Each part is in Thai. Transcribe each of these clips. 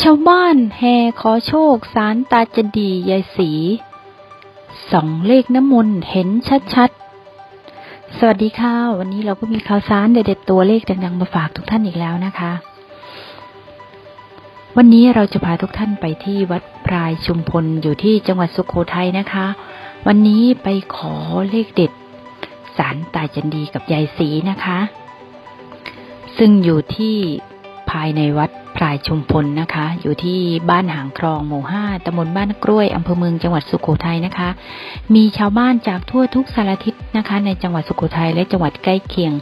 ชาวบ้านแห่ขอโชคสารตาจดียายสีสองเลขน้ำมนต์เห็นชัดๆ สวัสดีค่ะ วันนี้เราก็มีข่าวสารเด็ดๆตัวเลขดังๆมาฝากทุกท่านอีกแล้วนะคะ วันนี้เราจะพาทุกท่านไปที่วัดพรายชุมพลอยู่ที่จังหวัดสุโขทัยนะคะ วันนี้ไปขอเลขเด็ดสารตาจันดีกับยายสีนะคะ ซึ่งอยู่ที่ ภายในวัดพรายชุมพลนะคะ อยู่ที่บ้านหางครองหมู่ห้าตำบลบ้านกล้วยอำเภอเมืองจังหวัดสุโขทัยนะคะ มีชาวบ้านจากทั่วทุกสารทิศนะคะ ในจังหวัดสุโขทัยและจังหวัดใกล้เคียง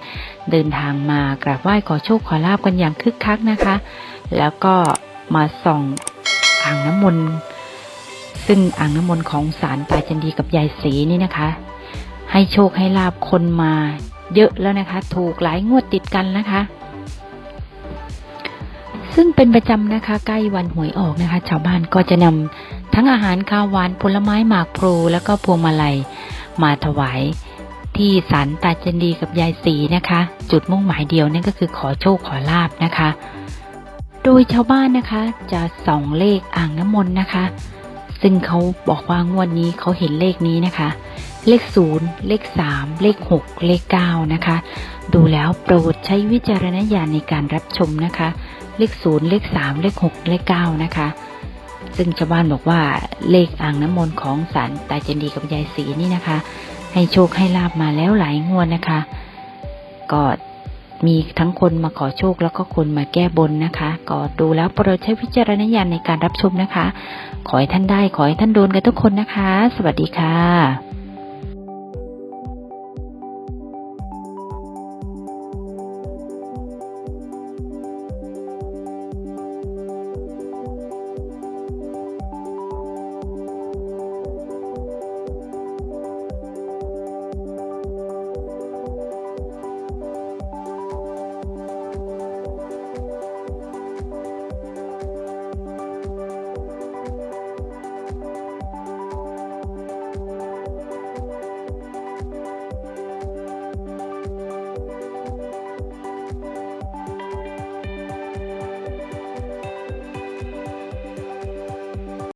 เดินทางมากราบไหว้ขอโชคขอลาบกันอย่างคึกคักนะคะ แล้วก็มาส่องอ่างน้ำมนต์ซึ่งอ่างน้ำมนต์ของสารตาจันดีกับยายศรีนี่นะคะ ให้โชคให้ลาบคนมาเยอะแล้วนะคะ ถูกหลายงวดติดกันนะคะ ซึ่งเป็นประจำนะคะใกล้วันหวยออกนะคะ ชาวบ้านก็จะนำทั้งอาหารข้าวหวานผลไม้หมากพลูแล้วก็พวงมาลัยมาถวายที่ศาลตาจันดีกับยายศรีนะคะ จุดมุ่งหมายเดียวนั่นก็คือขอโชคขอลาบนะคะ โดยชาวบ้านนะคะจะส่องเลขอ่างน้ำมนต์นะคะ ซึ่งเขาบอกว่างวดนี้เขาเห็นเลขนี้นะคะ เลขศูนย์เลขสามเลขหกเลขเก้านะคะ ดูแล้วโปรดใช้วิจารณญาณในการรับชมนะคะ เลขศูนย์เลขสามเลขหกเลขเก้านะคะ ซึ่งชาวบ้านบอกว่าเลขอ่างน้ำมนต์ของศาลตาจันดีกับยายศรีนี่นะคะ ให้โชคให้ลาบมาแล้วหลายงวดนะคะ ก็มีทั้งคนมาขอโชคแล้วก็คนมาแก้บนนะคะ ก็ดูแล้วโปรดใช้วิจารณญาณในการรับชมนะคะ ขอให้ท่านได้ขอให้ท่านโดนกันทุกคนนะคะ สวัสดีค่ะ